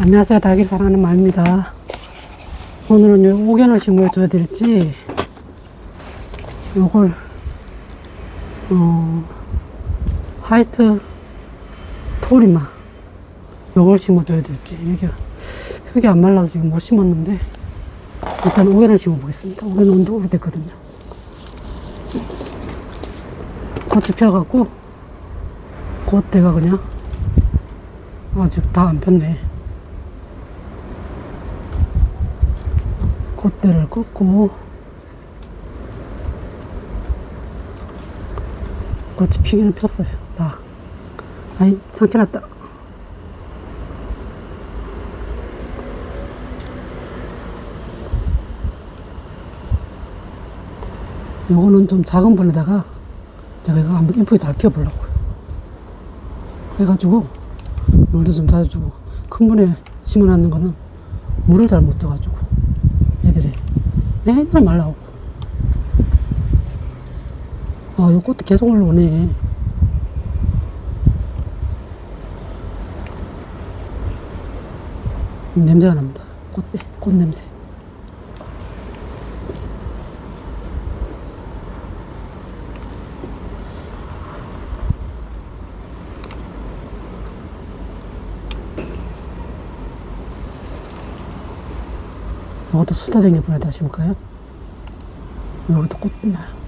안녕하세요. 닭이 사랑하는 말입니다. 오늘은 요 옥연을 심어줘야 될지, 요걸, 어, 화이트 토리마, 요걸 심어줘야 될지, 이게 흙이 안 말라서 지금 못 심었는데, 일단 옥연을 심어보겠습니다. 옥연은 온지 오래됐거든요. 꽃이 펴갖고, 꽃대가 그냥, 아직 다 안 폈네. 콧대를 꺾고 꽃이 피기는 폈어요. 다. 아이 상처 났다. 요거는 좀 작은 분에다가 제가 이거 한번 이쁘게 잘 키워보려고요. 해가지고 물도 좀 자주 주고 큰 분에 심어놨는 거는 물을 잘 못 줘가지고 애들이 맨날 말라오고 아, 요 꽃도 계속 올라오네. 냄새가 납니다. 꽃대, 꽃 냄새. 이것도 수다쟁이 분에다 심을까요? 여기도 꽃 나요.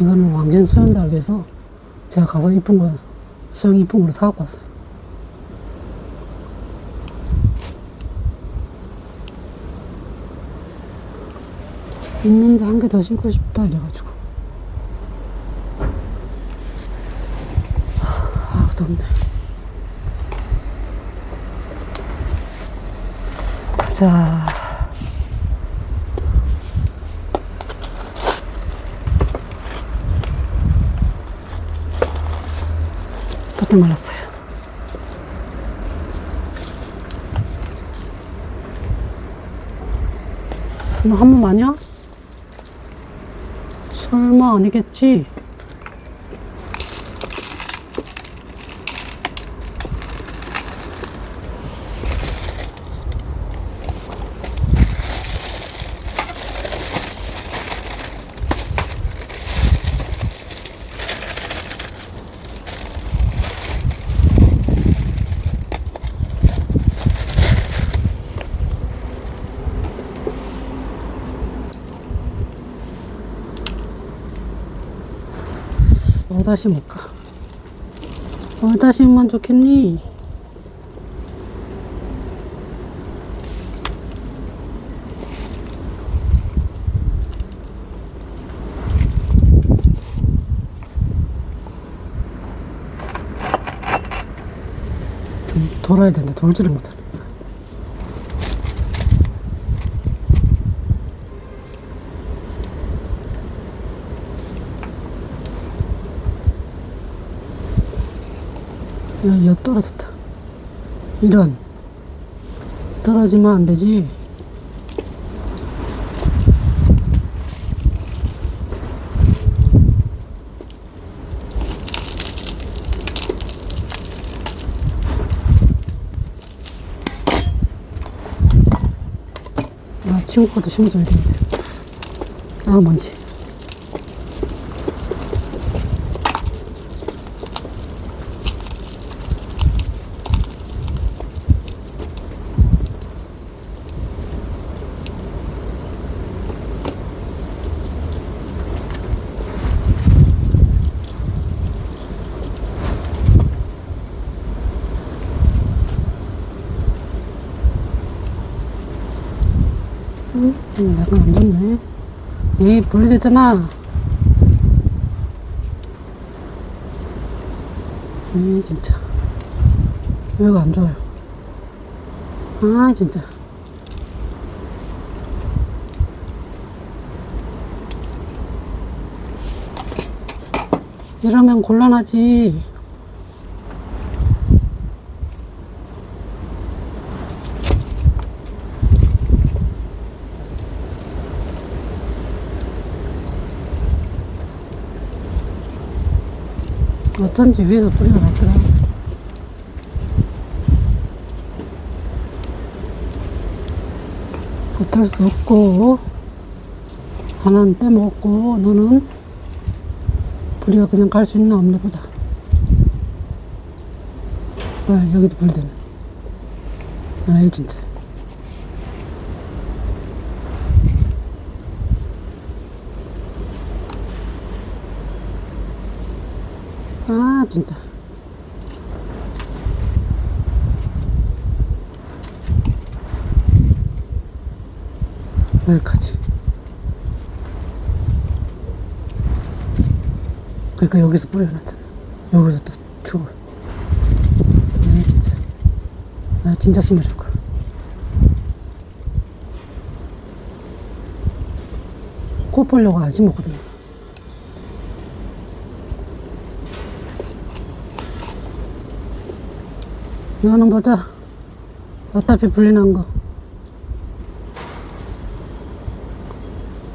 이거는 왕진 수영닭에서 제가 가서 이쁜 거, 수영 이쁜 걸로 사갖고 왔어요. 있는데 한 개더 심고 싶다 이래가지고. 아, 덥네. 자. 바짝 말랐어요. 설마 한몸 아니야? 설마 아니겠지? 다 심을까? 어디다 심으면 좋겠니? 좀 돌아야 되는데 돌지를 못하네. 야, 야 떨어졌다. 이런. 떨어지면 안 되지. 아, 친구 것도 심어줘야 되는데. 아, 뭔지. 음, 약간 안 좋네. 에이, 분리됐잖아. 에이, 진짜. 여기가 안 좋아요. 아, 진짜. 이러면 곤란하지. 어쩐지 위에서 뿌리가 났더라. 어쩔 수 없고, 하나는 떼먹었고, 너는 뿌리가 그냥 갈 수 있나 없나 보자. 아, 여기도 불 되네. 아이, 진짜. 아, 진짜. 여기까지. 그러니까 여기서 뿌려놨잖아. 여기서 또 트고. 아, 진짜. 아, 진짜 심어줄 거야. 꽃 보려고 안 심었거든. 이거는 보자. 어차피 불리난 거.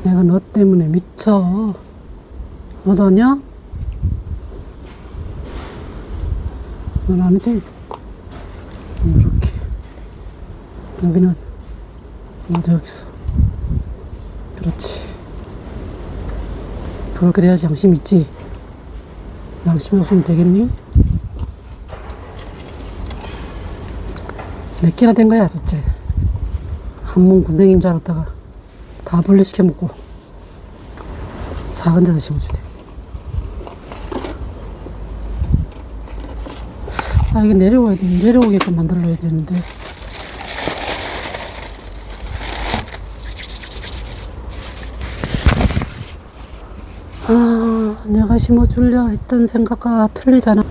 내가 너 때문에 미쳐. 아냐? 넌 아니지? 이렇게. 여기는, 어디 여기서. 그렇지. 그렇게 돼야지 양심 있지. 양심이 없으면 되겠니? 몇 개가 된 거야, 도대체. 한몸 군생인 줄 알았다가 다 분리시켜 먹고 작은 데서 심어주네. 아, 이게 내려와야 돼. 내려오게끔 만들어야 되는데. 아, 내가 심어주려 했던 생각과 틀리잖아.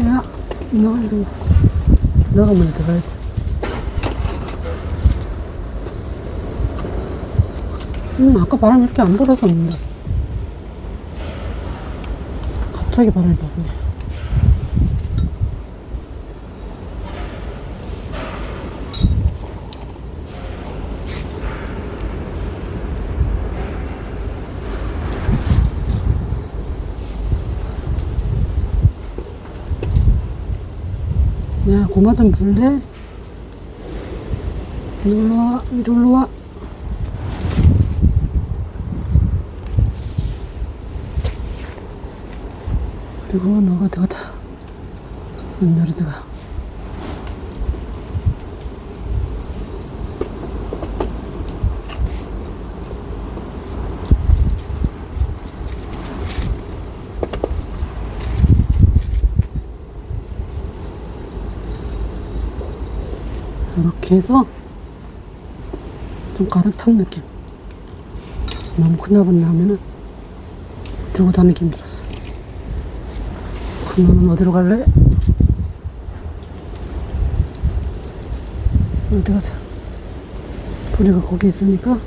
야, 너 이리 와. 너가 먼저 들어야 돼. 음, 아까 바람 이렇게 안 불었었는데. 갑자기 바람이 나네. 야, 고마 좀 불래? 이리로 와, 이리로 와. 그리고 너가 들어가자. 연멸이 들어가. 이렇게 해서 좀 가득 찬 느낌. 너무 큰아버님 하면은 들고 다니기 힘들었어. 그러면 어디로 갈래? 어디 가자. 뿌리가 거기 있으니까.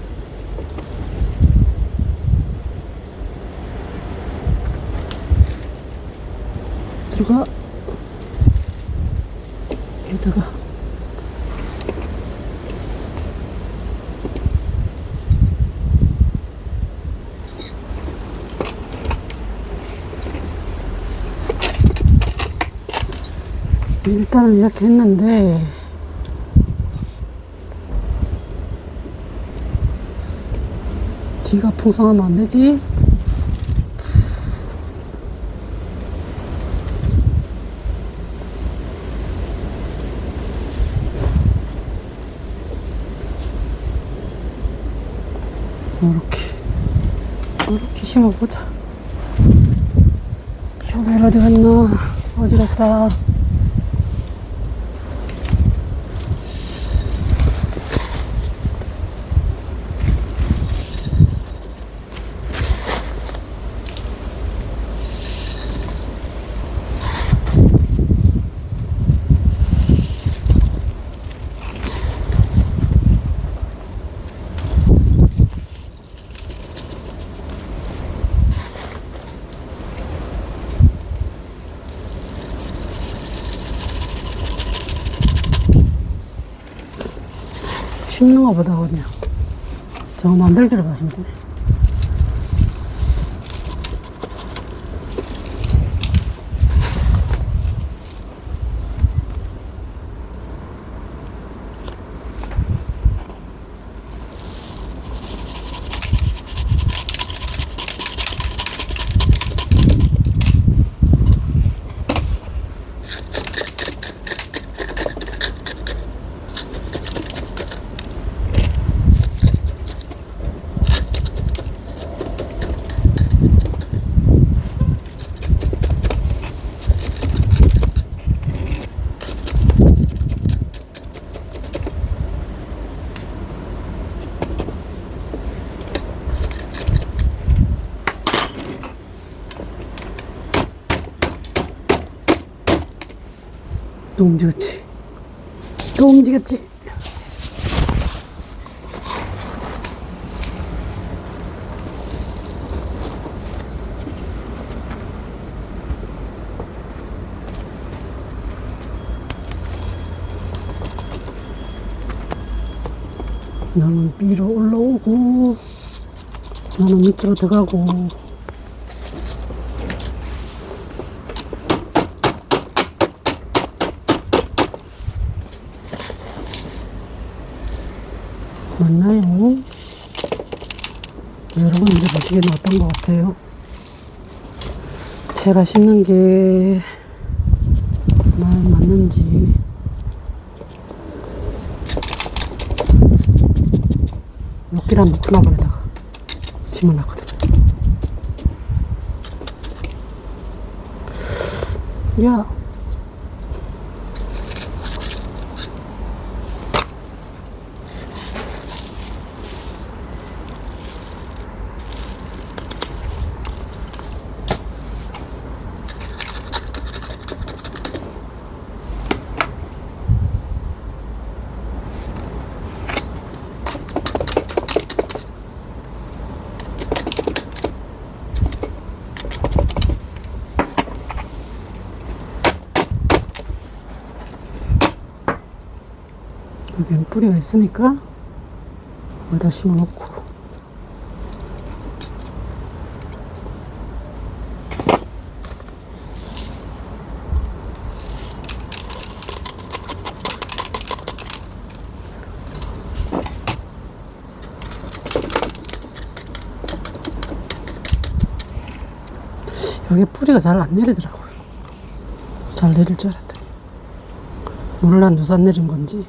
들어가. 여기 들어가. 일단은 이렇게 했는데. 뒤가 풍성하면 안 되지? 이렇게. 이렇게 심어보자. 쇼벨 어디 갔나? 어디 갔다 심는 것보다 그냥 저거 만들기를 봐 힘드네 또 움직였지. 또 움직였지. 나는 위로 올라오고 나는 밑으로 들어가고 맞나요? 여러분 이제 보시기에는 어떤 것 같아요? 제가 심는 게 맞, 맞는지 녹기란 노클라블에다가 심어놨거든요. 야, 여기는 뿌리가 있으니까 여기다 심어놓고. 여기 뿌리가 잘 안 내리더라고요. 잘 내릴 줄 알았더니. 물을 한 두산 내린 건지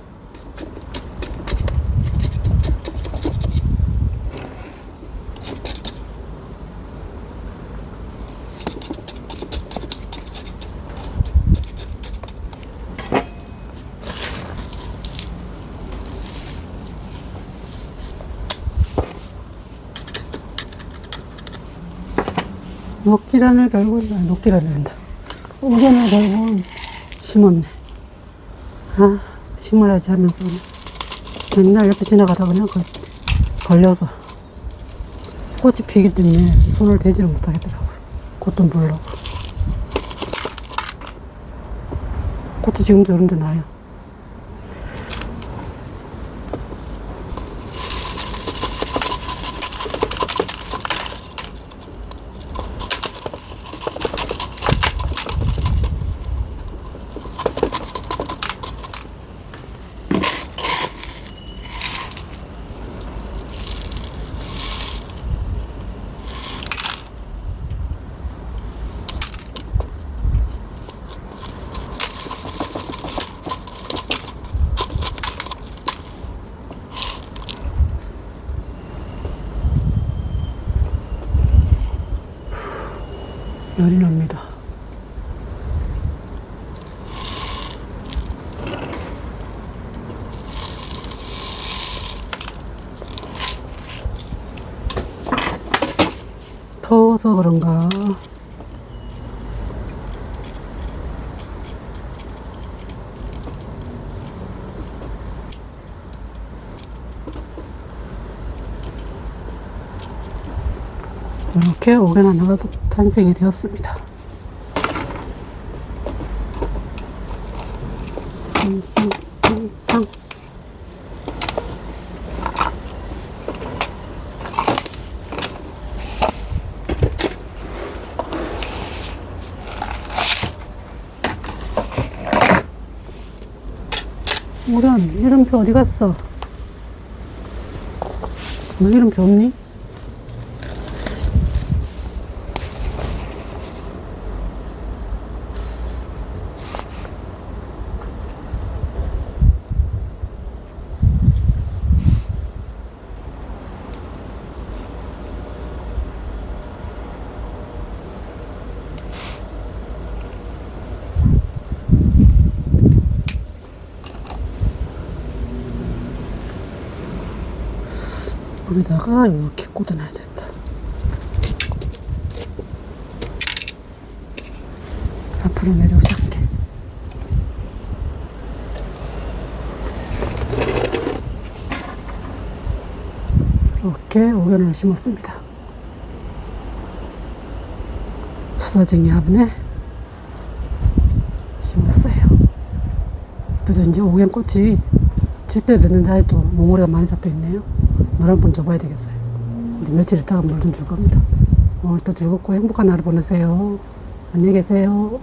녹기란을 걸고 아, 녹기란을 한다. 오전을 걸고 심었네. 아 심어야지 하면서 맨날 옆에 지나가다 그냥 걸, 걸려서 꽃이 피기 때문에 손을 대지를 못하겠더라고요. 꽃도 물려고. 꽃도 지금도 이런 데 나요. 열이 납니다. 더워서 그런가 이렇게 오겐 하나가 또 탄생이 되었습니다. 탕탕 오련 이름표 어디 갔어? 너 이름표 없니? 여기다가 이렇게 꽂아놔야 된다. 앞으로 내려오지 않게. 이렇게 오연을 심었습니다. 수다쟁이 화분에 심었어요. 그래서 이제 오연 꽃이 질 때 됐는데 아직도 몽우리가 많이 잡혀 있네요. 물 한 번 줘봐야 되겠어요. 이제 며칠 있다가 물 좀 줄 겁니다. 오늘도 즐겁고 행복한 하루 보내세요. 안녕히 계세요.